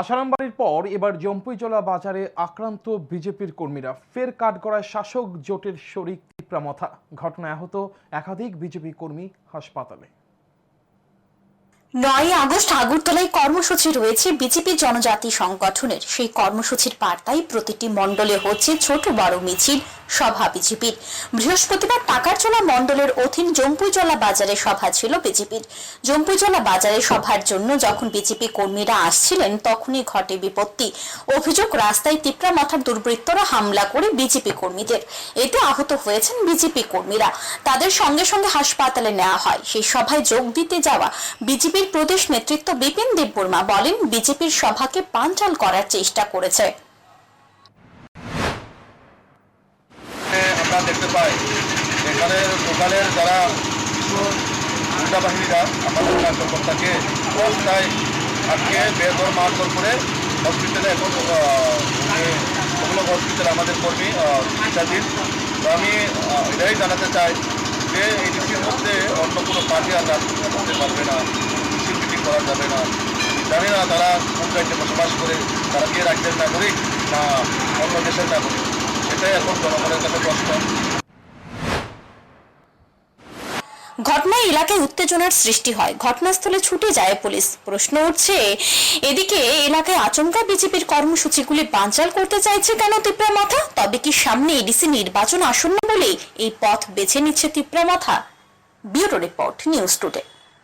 আশারামবাড়ির পর এবার জম্পুইজলা বাজারে আক্রান্ত বিজেপির কর্মীরা ফের কাঠগড়ায় শাসক জোটের শরিক তীব্রামথা ঘটনায় আহত একাধিক বিজেপি কর্মী হাসপাতালে। নয় আগস্ট আগরতলায় কর্মসূচি রয়েছে বিজেপি জনজাতি সংগঠনের। সেই কর্মসূচির বার্তায় প্রতিটি মণ্ডলে হচ্ছে ছোট বড় মিছিল সভা বিজেপির। বৃহস্পতিবার টাকারচলা মণ্ডলের অধীন জম্পুইজলা বাজারে সভা ছিল বিজেপির। জম্পুইজলা বাজারে সভার জন্য যখন বিজেপি কর্মীরা আসছিলেন, তখনই ঘটে বিপত্তি। অভিযোগ, রাস্তায় তিপ্রা মাথার দুর্বৃত্তরা হামলা করে বিজেপি কর্মীদের। এতে আহত হয়েছেন বিজেপি কর্মীরা। তাদের সঙ্গে সঙ্গে হাসপাতালে নেওয়া হয়। সেই সভায় যোগ দিতে যাওয়া বিজেপির প্রদেশ নেতৃত্ব বিপিন দেববর্মা বলেন, বিজেপির সভাকে পাঞ্চাল করার চেষ্টা করেছে এখানে আমরা দেখতে পাই, এখানে লোকালের যারা কিছু গুন্ডা বাহিনীরা আমাদের কার্যকর্তাকে রাস্তায় আজকে বেদর মারধর করে হসপিটালে এখন হসপিটালে আমাদের কর্মী চিকিৎসাধীন তো আমি এটাই জানাতে চাই যে এই ডিসির মধ্যে অন্য কোনো পার্টি আর রাজনীতি করতে পারবে না মিছিল মিটিং করা যাবে না। জানি না তারা কোন রাজ্যে বসবাস করে, তারা কি রাজ্যের নাগরিক না অন্য দেশের নাগরিক। ঘটনায় এলাকায় উত্তেজনার সৃষ্টি হয়। ঘটনাস্থলে ছুটে যায় পুলিশ। প্রশ্ন উঠছে, এদিকে এলাকায় আচমকা বিজেপির কর্মসূচিগুলি বানচাল করতে চাইছে কেন তিপ্রা মাথা? তবে কি সামনে এডিসি নির্বাচন আসন্ন বলে এই পথ বেছে নিচ্ছে Tipra Motha? Bureau report, news today.